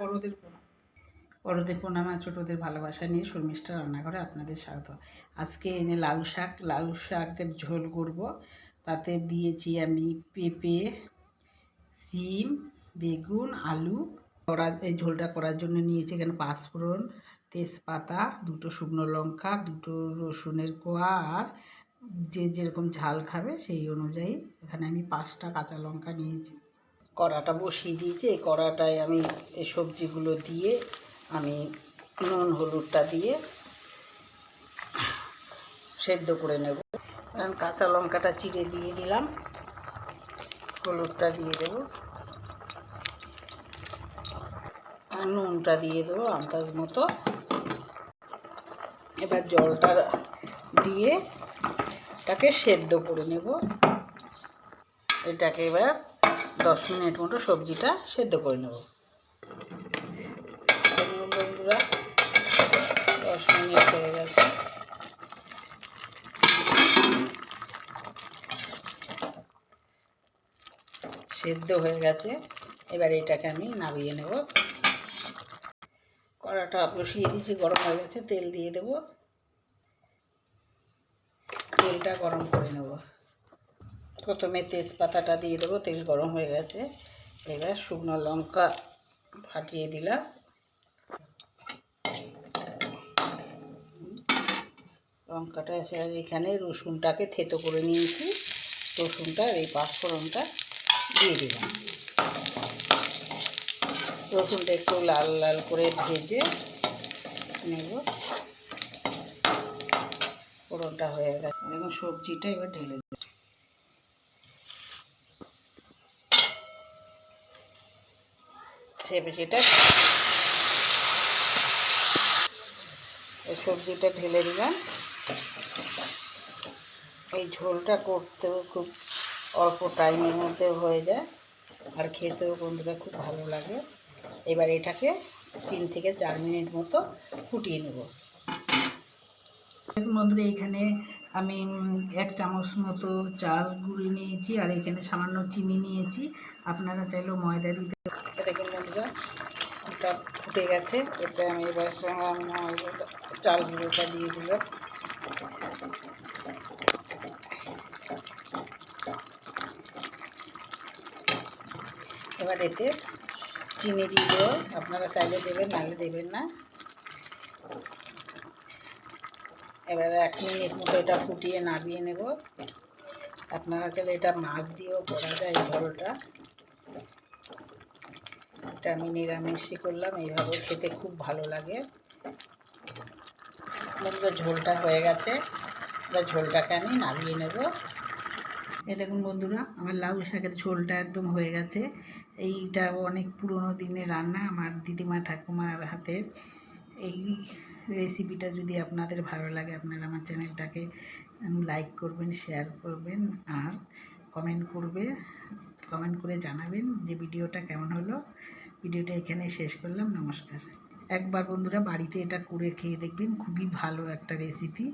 বড়োদের প্রণাম। বড়োদের প্রণাম আর ছোটোদের ভালোবাসা নিয়ে শর্মিষ্ঠা রান্নাঘরে আপনাদের স্বাগত। আজকে এনে লাউ শাক, লাউ শাকের ঝোল করব। তাতে দিয়েছি আমি পেঁপে, সিম, বেগুন, আলু। করা এই ঝোলটা করার জন্য নিয়েছি এখানে পাঁচফোড়ন, তেজপাতা, দুটো শুকনো লঙ্কা, দুটো রসুনের কোয়া আর যে যেরকম ঝাল খাবে সেই অনুযায়ী এখানে আমি পাঁচটা কাঁচা লঙ্কা নিয়েছি। কড়াটা বসিয়ে দিয়েছি। এই কড়াটায় আমি এই সবজিগুলো দিয়ে আমি নুন, হলুদটা দিয়ে সেদ্ধ করে নেব। কারণ কাঁচা লঙ্কাটা চিড়ে দিয়ে দিলাম। হলুদটা দিয়ে দেবো। আর নুনটা দিয়ে দেবো আন্দাজ মতো। এবার জলটা দিয়ে তাকে সেদ্ধ করে নেব। এটাকে এবার দশ মিনিট মতো সবজিটা সেদ্ধ করে নেব। বন্ধুরা, দশ মিনিট হয়ে গেছে। সেদ্ধ হয়ে গেছে। এবার এটাকে আমি নামিয়ে নেব। কড়াটা বসিয়ে দিয়েছি, গরম হয়ে গেছে, তেল দিয়ে দেব। তেলটা গরম করে নেব। প্রথমে তেজপাতাটা দিয়ে দেবো, তেল গরম হয়ে গেছে। এবার শুকনো লঙ্কা ফাটিয়ে দিলাম। লঙ্কাটা এসে এখানে রসুনটাকে থেতো করে নিয়েছি। রসুনটা এই পাঁচফোড়নটা দিয়ে দিলাম। রসুনটা একটু লাল লাল করে ভেজে নেব। ফোড়নটা হয়ে গেছে। দেখুন, সবজিটা এবার ঢেলে দেব সেটা। এই সবজিটা ঢেলে দিলাম। এই ঝোলটা করতেও খুব অল্প টাইমের মধ্যে হয়ে যায়। আর খেতেও বন্ধুরা খুব ভালো লাগে। এবার এটাকে তিন থেকে চার মিনিট মতো ফুটিয়ে নেব। বন্ধুরা, এখানে আমি এক চামচ মতো চাল গুঁড়ি নিয়েছি আর এখানে সামান্য চিনি নিয়েছি। আপনারা চাইলেও ময়দা দিতে এটা ফুটে গেছে। এটা আমি এবার চাল গুঁড়োটা দিয়ে দিলাম এবার এতে চিনি দিয়ে আপনারা চাইলে দেবেন, নাহলে দেবেন না। এবার এক মিনিট মতো এটা ফুটিয়ে নামিয়ে নেব। আপনারা চাইলে এটা মাছ দিয়েও করা যায় ঝোলটা এটা আমি নিরামিষই করলাম, এইভাবে খেতে খুব ভালো লাগে। বন্ধুরা ঝোলটা হয়ে গেছে, এবার ঝোলটাকে আমি নামিয়ে নেব। এ দেখুন বন্ধুরা, আমার লাউ শাকের ঝোলটা একদম হয়ে গেছে। এইটা অনেক পুরনো দিনের রান্না, আমার দিদিমা ঠাকুমার হাতের এই রেসিপিটা যদি আপনাদের ভালো লাগে, আপনারা আমার চ্যানেলটাকে লাইক করবেন শেয়ার করবেন, আর কমেন্ট করবে কমেন্ট করে জানাবেন যে ভিডিওটা কেমন হলো। ভিডিওটা এখানে শেষ করলাম, নমস্কার। একবার বন্ধুরা বাড়িতে এটা করে খেয়ে দেখবেন, খুবই ভালো একটা রেসিপি